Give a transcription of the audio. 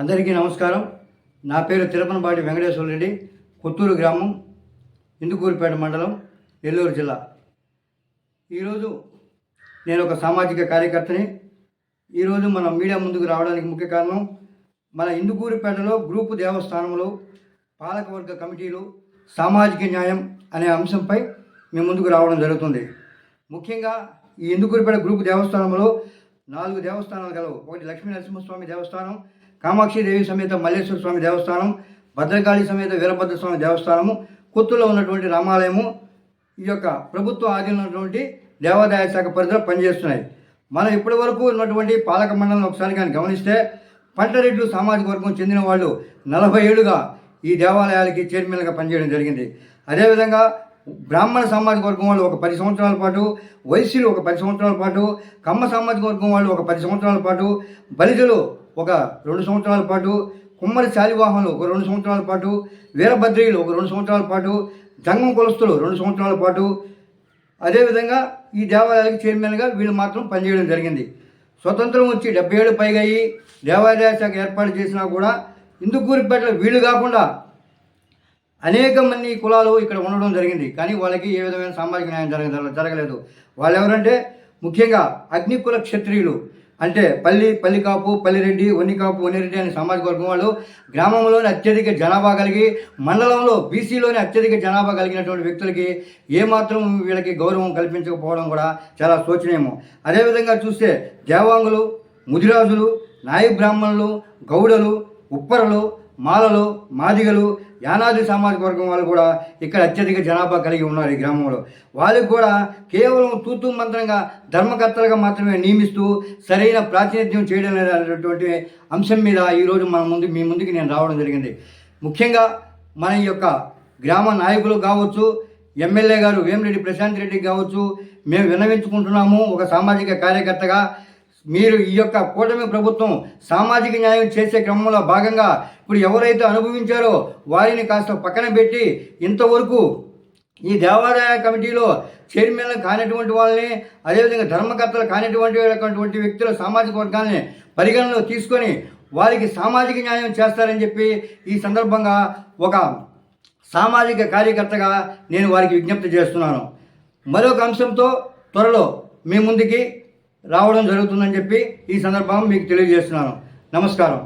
అందరికీ నమస్కారం. నా పేరు తిరుపనపాటి వెంకటేశ్వర రెడ్డి కొత్తూరు గ్రామం ఇందుకూరుపేట మండలం నెల్లూరు జిల్లా. ఈరోజు నేను ఒక సామాజిక కార్యకర్తని. ఈరోజు మన మీడియా ముందుకు రావడానికి ముఖ్య కారణం మన ఇందుకూరుపేటలో గ్రూపు దేవస్థానంలో పాలకవర్గ కమిటీలు సామాజిక న్యాయం అనే అంశంపై మేము ముందుకు రావడం జరుగుతుంది. ముఖ్యంగా ఈ ఇందుకూరుపేట గ్రూపు దేవస్థానంలో నాలుగు దేవస్థానాలు గలవు. ఒకటి లక్ష్మీ నరసింహస్వామి దేవస్థానం కామాక్షి దేవి సమేత మల్లేశ్వర స్వామి దేవస్థానం భద్రకాళి సమేత వీరభద్ర స్వామి దేవస్థానము కొత్తులో ఉన్నటువంటి రామాలయము ఈ యొక్క ప్రభుత్వ ఆధీనంలో ఉన్నటువంటి దేవాదాయ శాఖ పరిధిలో పనిచేస్తున్నాయి. మనం ఇప్పటి వరకు ఉన్నటువంటి పాలక మండలం ఒకసారి కానీ గమనిస్తే పంటరెడ్లు సామాజిక వర్గం చెందిన వాళ్ళు నలభై ఏళ్ళుగా ఈ దేవాలయాలకి చైర్మన్గా పనిచేయడం జరిగింది. అదేవిధంగా బ్రాహ్మణ సామాజిక వర్గం వాళ్ళు ఒక పది సంవత్సరాల పాటు వైశ్యులు ఒక పది సంవత్సరాల పాటు కమ్మ సామాజిక వర్గం వాళ్ళు ఒక పది సంవత్సరాల పాటు బలిజలు ఒక రెండు సంవత్సరాల పాటు కుమ్మరి శాలివాహనులు ఒక రెండు సంవత్సరాల పాటు వీరభద్రియులు ఒక రెండు సంవత్సరాల పాటు జంగం కులస్తులు రెండు సంవత్సరాల పాటు. అదేవిధంగా ఈ దేవాలయాలకు చైర్మన్గా వీళ్ళు మాత్రం పనిచేయడం జరిగింది. స్వతంత్రం వచ్చి డెబ్బై ఏళ్ళు పైగా అయ్యి దేవాదాయ శాఖ ఏర్పాటు చేసినా కూడా ఇందుకూరిపేటలో వీళ్ళు కాకుండా అనేక మంది కులాలు ఇక్కడ ఉండడం జరిగింది. కానీ వాళ్ళకి ఏ విధమైన సామాజిక న్యాయం జరగ జరగలేదు. వాళ్ళు ఎవరంటే ముఖ్యంగా అగ్నికుల క్షత్రియులు. అంటే పల్లి పల్లికాపు పల్లిరెడ్డి వన్నికాపు వన్నిరెడ్డి అనే సామాజిక వర్గం వాళ్ళు గ్రామంలోని అత్యధిక జనాభా కలిగి మండలంలో బీసీలోని అత్యధిక జనాభా కలిగినటువంటి వ్యక్తులకి ఏమాత్రం వీళ్ళకి గౌరవం కల్పించకపోవడం కూడా చాలా శోచనీయము. అదేవిధంగా చూస్తే దేవాంగులు ముదిరాజులు నాయ బ్రాహ్మణులు గౌడలు ఉప్పరలు మాలలు మాదిగలు యానాది సామాజిక వర్గం వాళ్ళు కూడా ఇక్కడ అత్యధిక జనాభా కలిగి ఉన్నారు ఈ గ్రామంలో. వాళ్ళకి కూడా కేవలం తూతు మంత్రంగా ధర్మకర్తలుగా మాత్రమే నియమిస్తూ సరైన ప్రాతినిధ్యం చేయడం అనేటువంటి అంశం మీద ఈరోజు మన ముందు మీ ముందుకి నేను రావడం జరిగింది. ముఖ్యంగా మన యొక్క గ్రామ నాయకులు కావచ్చు ఎమ్మెల్యే గారు వేమిరెడ్డి ప్రశాంత్ రెడ్డి కావచ్చు మేము విన్నవించుకుంటున్నాము ఒక సామాజిక కార్యకర్తగా. మీరు ఈ యొక్క కూటమి ప్రభుత్వం సామాజిక న్యాయం చేసే క్రమంలో భాగంగా ఇప్పుడు ఎవరైతే అనుభవించారో వారిని కాస్త పక్కన పెట్టి ఇంతవరకు ఈ దేవాదాయ కమిటీలో చైర్మన్లు కానిటువంటి వాళ్ళని అదేవిధంగా ధర్మకర్తలు కానిటువంటి వ్యక్తుల సామాజిక వర్గాల్ని పరిగణలో తీసుకొని వారికి సామాజిక న్యాయం చేస్తారని చెప్పి ఈ సందర్భంగా ఒక సామాజిక కార్యకర్తగా నేను వారికి విజ్ఞప్తి చేస్తున్నాను. మరొక అంశంతో త్వరలో మీ ముందుకి రావడం జరుగుతుందని చెప్పి ఈ సందర్భంగా మీకు తెలియజేస్తున్నాను. నమస్కారం.